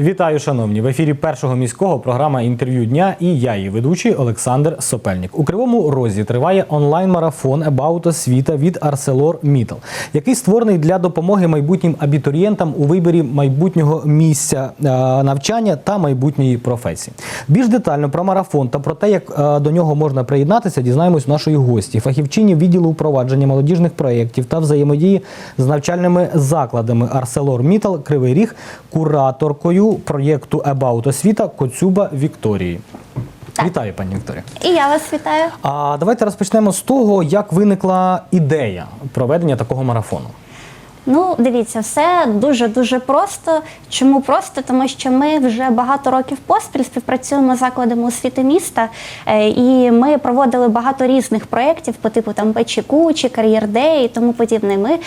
Вітаю, шановні! В ефірі першого міського програма інтерв'ю дня і я, її ведучий Олександр Сопельник. У Кривому Розі триває онлайн-марафон «About освіта» від ArcelorMittal, який створений для допомоги майбутнім абітурієнтам у виборі майбутнього місця е, навчання та майбутньої професії. Більш детально про марафон та про те, як е, до нього можна приєднатися, дізнаємось нашої гості, фахівчині відділу впровадження молодіжних проєктів та взаємодії з навчальними закладами ArcelorMittal Кривий Ріг, кураторкою проєкту About освіта Коцюба Вікторії. Вітаю, пані Вікторія. І я вас вітаю. А давайте розпочнемо з того, як виникла ідея проведення такого марафону. Ну, дивіться, все дуже дуже просто. Чому просто? Тому що ми вже багато років поспіль співпрацюємо з закладами освіти міста, е, і ми проводили багато різних проєктів по типу там ПЧКУ чи кар'єр Дей і тому подібне. Ми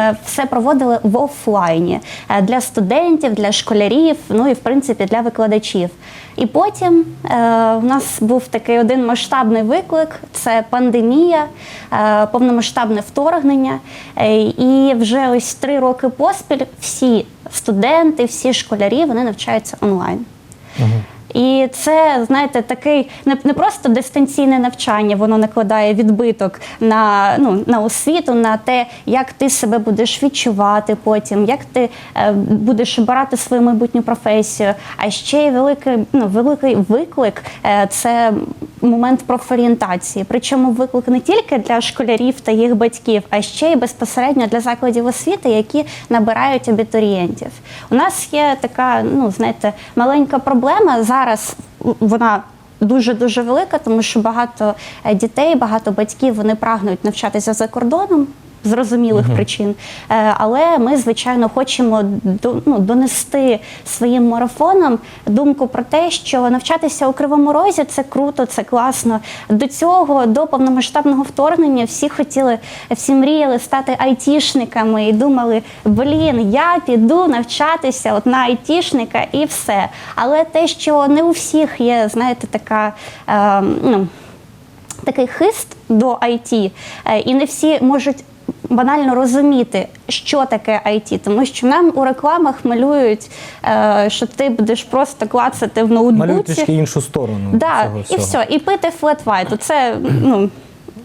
е, все проводили в офлайні е, для студентів, для школярів, ну і в принципі для викладачів. І потім е, у нас був такий один масштабний виклик: це пандемія, е, повномасштабне вторгнення. Е, і вже ось три роки поспіль всі студенти, всі школярі вони навчаються онлайн. І це, знаєте, такий не, не просто дистанційне навчання, воно накладає відбиток на, ну, на освіту, на те, як ти себе будеш відчувати потім, як ти е, будеш обирати свою майбутню професію. А ще й великий, ну, великий виклик е, це момент профорієнтації. Причому виклик не тільки для школярів та їх батьків, а ще й безпосередньо для закладів освіти, які набирають абітурієнтів. У нас є така, ну знаєте, маленька проблема зараз. Вона дуже дуже велика, тому що багато е, дітей, багато батьків вони прагнуть навчатися за кордоном. Зрозумілих причин, Е, але ми звичайно хочемо ну, донести своїм марафоном думку про те, що навчатися у кривому розі це круто, це класно. До цього, до повномасштабного вторгнення, всі хотіли, всі мріяли стати айтішниками і думали, блін, я піду навчатися от на айтішника і все. Але те, що не у всіх є, знаєте, така. Е, ну, такий хист до IT, е, і не всі можуть банально розуміти, що таке IT, тому що нам у рекламах малюють, е, що ти будеш просто клацати в Малюють ноутбуці. трішки іншу сторону. Да, цього і всього. все, і пити флет вайту. Це ну.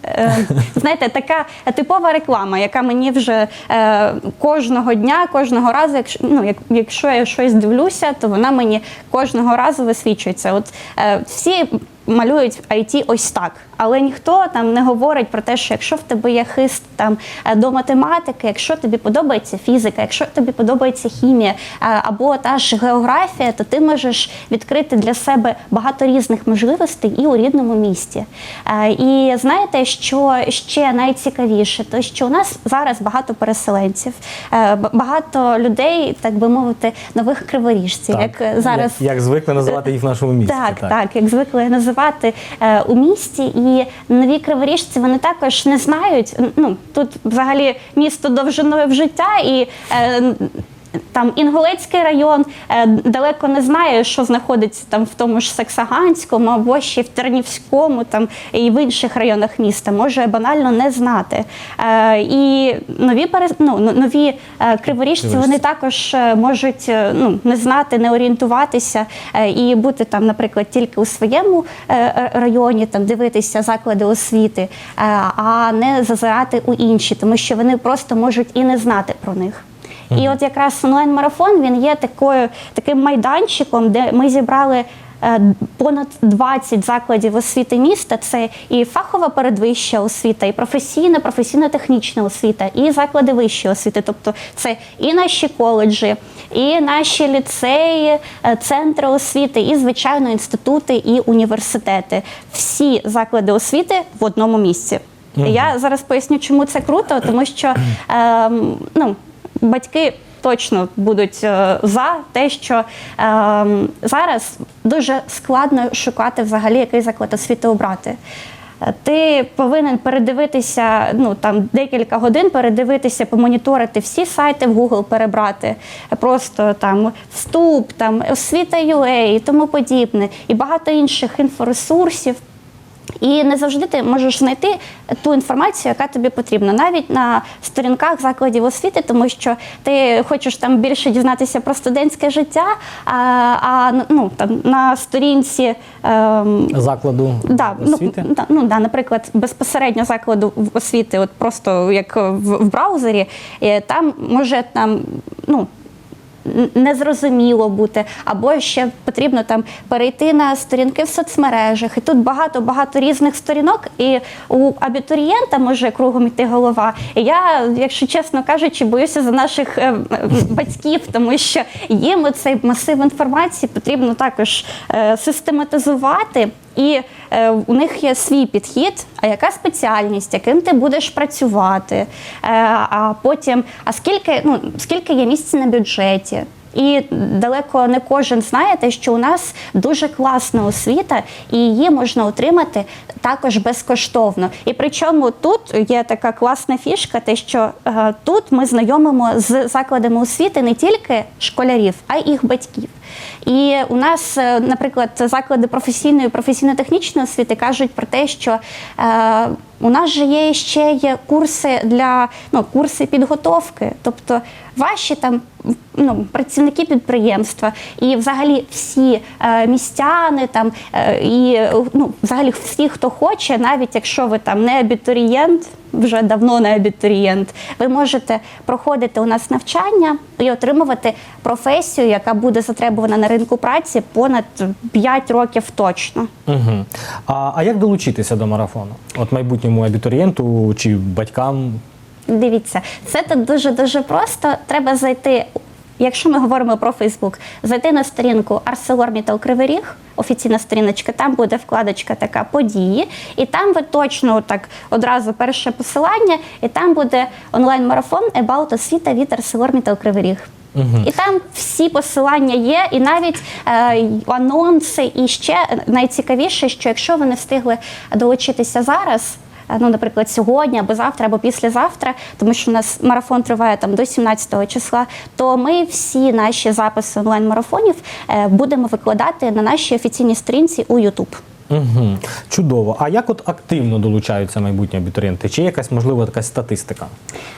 е, Знаєте, така типова реклама, яка мені вже е, кожного дня, кожного разу, якщо ну, як, якщо я щось дивлюся, то вона мені кожного разу висвічується. От е, всі малюють IT ось так, але ніхто там не говорить про те, що якщо в тебе є хист там е, до математики, якщо тобі подобається фізика, якщо тобі подобається хімія е, або та ж географія, то ти можеш відкрити для себе багато різних можливостей і у рідному місті. Е, І знаєте, що ще найцікавіше, то що у нас зараз багато переселенців, багато людей, так би мовити, нових криворіжців, як е, зараз як, як звикли називати їх в нашому місті. так, так, як звикли називати е, у місті, і нові криворіжці вони також не знають. Ну тут взагалі місто довжиною в життя і. Там Інгулецький район е, далеко не знає, що знаходиться там в тому ж Саксаганському або ще в Тернівському, там і в інших районах міста, може банально не знати. Е, і нові ну, нові е, криворіжці вони також можуть ну, не знати, не орієнтуватися і бути там, наприклад, тільки у своєму районі, там дивитися заклади освіти, а не зазирати у інші, тому що вони просто можуть і не знати про них. І от якраз онлайн-марафон він є такою таким майданчиком, де ми зібрали. е, Понад 20 закладів освіти міста це і фахова передвища освіта, і професійна, професійно-технічна освіта, і заклади вищої освіти. Тобто це і наші коледжі, і наші ліцеї, е, центри освіти, і звичайно інститути і університети. Всі заклади освіти в одному місці. Я зараз поясню, чому це круто, тому що ем, ну, батьки. Точно будуть е, за те, що ем, зараз дуже складно шукати взагалі який заклад освіти обрати. Е, Ти повинен передивитися ну там декілька годин, передивитися, помоніторити всі сайти в Google, перебрати просто там вступ, там освіта UA і тому подібне, і багато інших інфоресурсів. І не завжди ти можеш знайти ту інформацію, яка тобі потрібна, навіть на сторінках закладів освіти, тому що ти хочеш там більше дізнатися про студентське життя, а, а ну, там, на сторінці. Ем, Закладу Да, ну, освіти? да, ну да, наприклад, безпосередньо закладу освіти, от просто як в, в браузері, там може там ну. Незрозуміло бути, або ще потрібно там перейти на сторінки в соцмережах. І тут багато багато різних сторінок, і у абітурієнта може кругом йти голова. І я, якщо чесно кажучи, боюся за наших е, батьків, тому що їм цей масив інформації потрібно також е, систематизувати. І е, у них є свій підхід, а яка спеціальність, яким ти будеш працювати, е, а потім, а скільки, ну, скільки є місць на бюджеті. І далеко не кожен знає те, що у нас дуже класна освіта, і її можна отримати також безкоштовно. І причому тут є така класна фішка, те, що е, тут ми знайомимо з закладами освіти не тільки школярів, а й їх батьків. І у нас, е, наприклад, заклади професійної професійно-технічної освіти кажуть про те, що е, у нас же є ще є курси для ну, курси підготовки, тобто ваші там ну, працівники підприємства і взагалі всі е, містяни там е, і ну, взагалі всі, хто хоче, навіть якщо ви там не абітурієнт, вже давно не абітурієнт, ви можете проходити у нас навчання і отримувати професію, яка буде затребувана на ринку праці понад 5 років точно. Угу. А, а як долучитися до марафону? От майбутньому абітурієнту чи батькам? Дивіться, це тут дуже дуже просто. Треба зайти. Якщо ми говоримо про Фейсбук, зайти на сторінку ArcelorMittal Кривий Ріг, офіційна сторіночка, там буде вкладочка така події, і там ви точно так одразу перше посилання, і там буде онлайн-марафон About освіта від ArcelorMittal Кривий Ріг. І там всі посилання є, і навіть е, анонси, і ще найцікавіше, що якщо ви не встигли долучитися зараз. Е, Ну, наприклад, сьогодні або завтра, або післязавтра, тому що у нас марафон триває там до 17 числа. То ми всі наші записи онлайн-марафонів е, будемо викладати на нашій офіційній сторінці у YouTube. Угу. Чудово. А як от активно долучаються майбутні абітурієнти? Чи є якась можливо така статистика?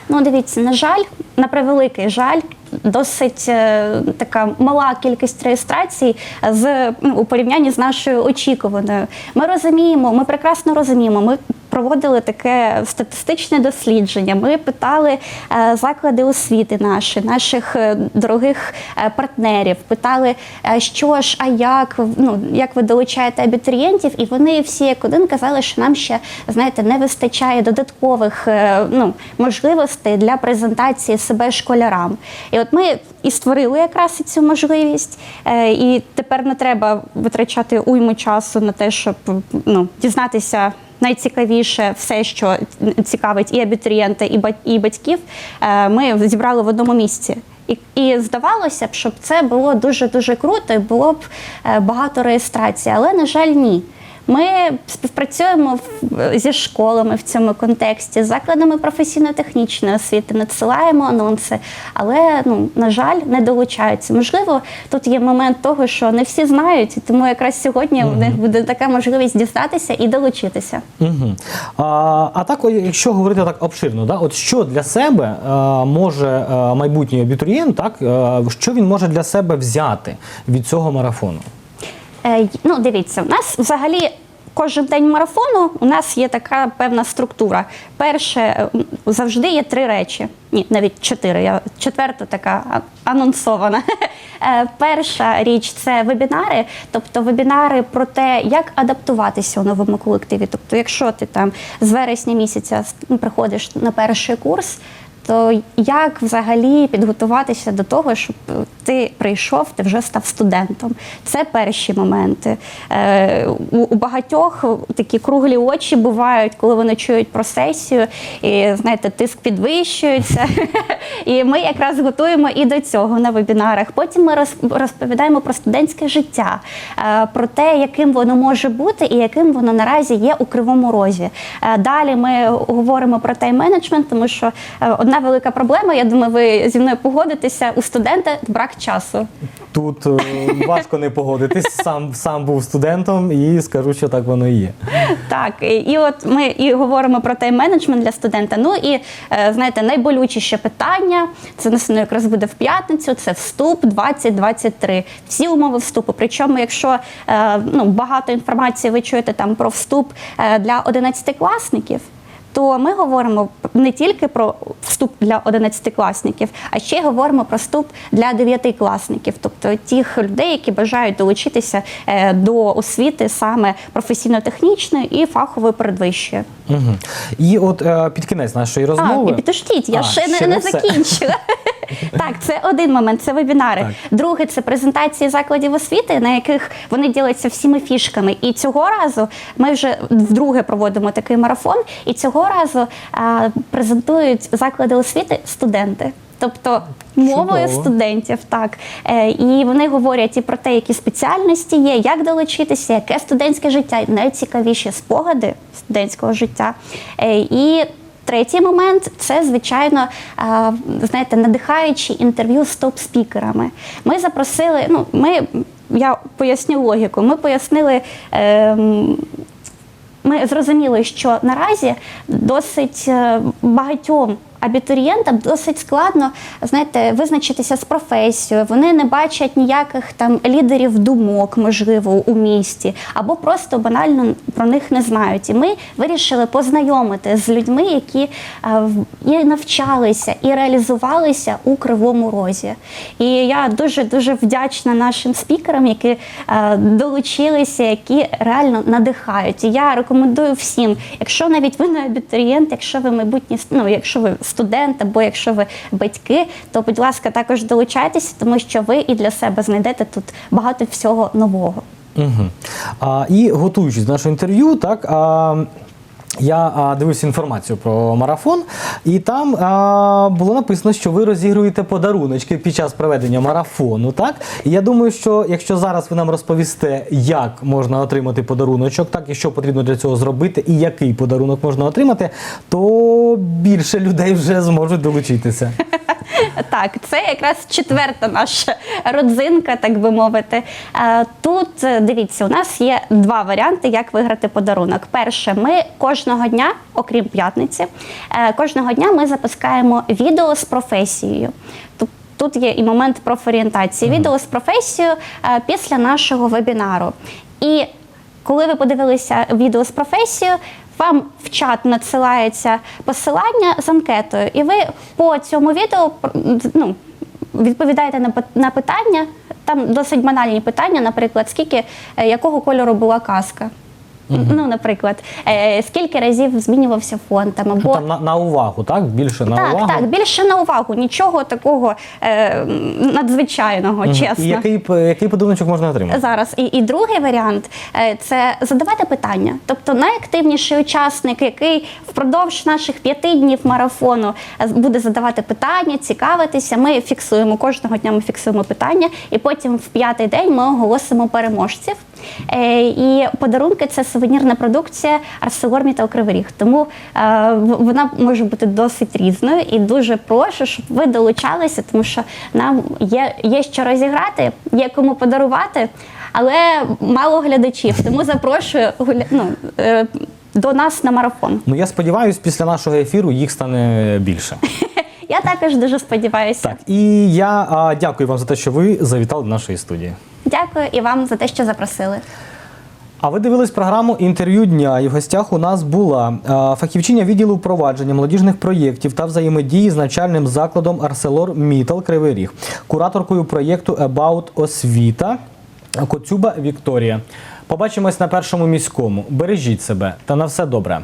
Ну, дивіться, на жаль, на превеликий жаль, досить е, така мала кількість реєстрацій з ну, у порівнянні з нашою очікуваною. Ми розуміємо, ми прекрасно розуміємо. Ми проводили таке статистичне дослідження. Ми питали е, заклади освіти наші, наших е, дорогих е, партнерів, питали, що ж, а як, ну як ви долучаєте абітурієнтів, і вони всі як один казали, що нам ще знаєте не вистачає додаткових ну, можливостей для презентації себе школярам. І от ми і створили якраз цю можливість, і тепер не треба витрачати уйму часу на те, щоб ну, дізнатися. Найцікавіше все, що цікавить і абітурієнта, і бать- і батьків, е, ми зібрали в одному місці. І, і здавалося б, щоб це було дуже дуже круто, і було б е, багато реєстрацій, але на жаль, ні. Ми співпрацюємо в- зі школами в цьому контексті, з закладами професійно-технічної освіти, надсилаємо анонси, але ну на жаль, не долучаються. Можливо, тут є момент того, що не всі знають, тому якраз сьогодні у них буде така можливість дізнатися і долучитися. Угу. А, а так, якщо говорити так обширно, да, от що для себе е, може е, майбутній абітурієнт, так, е, що він може для себе взяти від цього марафону? Е, ну, дивіться, у нас взагалі. Кожен день марафону у нас є така певна структура. Перше, е, завжди є три речі. Ні, навіть чотири. Я четверта така анонсована. Е, Перша річ це вебінари, тобто вебінари про те, як адаптуватися у новому колективі. Тобто, якщо ти там з вересня місяця ну, приходиш на перший курс, то як взагалі підготуватися до того, щоб ти прийшов, ти вже став студентом? Це перші моменти. Е, у, багатьох такі круглі очі бувають, коли вони чують про сесію, і знаєте, тиск підвищується. І ми якраз готуємо і до цього на вебінарах. Потім ми розповідаємо про студентське життя, е, про те, яким воно може бути і яким воно наразі є у кривому розі. Е, Далі ми говоримо про тайм-менеджмент, тому що е, одна велика проблема. Я думаю, ви зі мною погодитеся. У студента брак часу. Тут е, важко не погодитись. Сам сам був студентом і скажу, що так воно і є. Так, і, от ми і говоримо про тайм-менеджмент для студента. Ну і е, знаєте, найболючіше питання це ну, якраз буде в п'ятницю. Це вступ 2023. Всі умови вступу. Причому, якщо е, ну багато інформації ви чуєте там про вступ для 11-класників. То ми говоримо не тільки про вступ для 11-класників, а ще говоримо про вступ для 9-класників, тобто тих людей, які бажають долучитися е, до освіти саме професійно-технічної і фахової передвищої. Угу. І от е, під кінець нашої розмови. А, підождіть, я А, ще, ще не, не закінчила. Так, це один момент, це вебінари. Так. Друге, це презентації закладів освіти, на яких вони діляться всіми фішками. І цього разу ми вже вдруге проводимо такий марафон, і цього разу е, презентують заклади освіти студенти. Тобто мовою Чудово. студентів, так Е, і вони говорять і про те, які спеціальності є, як долучитися, яке студентське життя, найцікавіші спогади студентського життя. Е, І Третій момент це, звичайно, е, знаєте, надихаючі інтерв'ю з топ-спікерами. Ми запросили, ну, ми, я поясню логіку, ми пояснили. ем, ми зрозуміли, що наразі досить е, багатьом абітурієнтам досить складно знаєте, визначитися з професією. Вони не бачать ніяких там лідерів думок, можливо, у місті, або просто банально про них не знають. І ми вирішили познайомити з людьми, які е, і навчалися, і реалізувалися у кривому розі. І я дуже дуже вдячна нашим спікерам, які е, долучилися, які реально надихають. І я рекомендую всім, якщо навіть ви не абітурієнт, якщо ви майбутні ну, якщо ви студент або якщо ви батьки, то будь ласка, також долучайтеся, тому що ви і для себе знайдете тут багато всього нового. Угу. А, і готуючись до нашого інтерв'ю, так. А, я а, дивився інформацію про марафон, і там а, було написано, що ви розігруєте подаруночки під час проведення марафону. Так, і я думаю, що якщо зараз ви нам розповісте, як можна отримати подаруночок, так і що потрібно для цього зробити, і який подарунок можна отримати, то більше людей вже зможуть долучитися. Так, це якраз четверта наша родзинка, так би мовити. Е, Тут е, дивіться, у нас є два варіанти, як виграти подарунок. Перше, ми кожного дня, окрім п'ятниці, е, кожного дня ми запускаємо відео з професією. Тут- є і момент профорієнтації. Відео з професією після нашого вебінару. І коли ви подивилися відео з професією, вам в чат надсилається посилання з анкетою, і ви по цьому відео ну, відповідаєте на, пи- на питання. Там досить банальні питання, наприклад, скільки е, якого кольору була каска. Ну, наприклад, е, скільки разів змінювався фон там або Там на, на увагу, так? Більше на так, увагу. так, більше на увагу, нічого такого е, надзвичайного, Мгм. чесно. І який, п- який подарунок можна отримати? Зараз і, і другий варіант е, це задавати питання. Тобто найактивніший учасник, який впродовж наших п'яти днів марафону е, буде задавати питання, цікавитися. Ми фіксуємо кожного дня. Ми фіксуємо питання, і потім в п'ятий день ми оголосимо переможців. Е, І подарунки це сувенірна продукція ArcelorMittal Кривий Ріг. Тому е, вона може бути досить різною і дуже прошу, щоб ви долучалися, тому що нам є, є що розіграти, є кому подарувати, але мало глядачів. Тому запрошую гуля... ну, е, до нас на марафон. Ну я сподіваюся, після нашого ефіру їх стане більше. Я також дуже сподіваюся. Так, і я а, дякую вам за те, що ви завітали до нашої студії. Дякую і вам за те, що запросили. А ви дивились програму інтерв'ю дня. І в гостях у нас була фахівчиня відділу впровадження молодіжних проєктів та взаємодії з навчальним закладом Арселор Мітал Кривий Ріг, кураторкою проєкту About Освіта Коцюба Вікторія. Побачимось на першому міському. Бережіть себе та на все добре.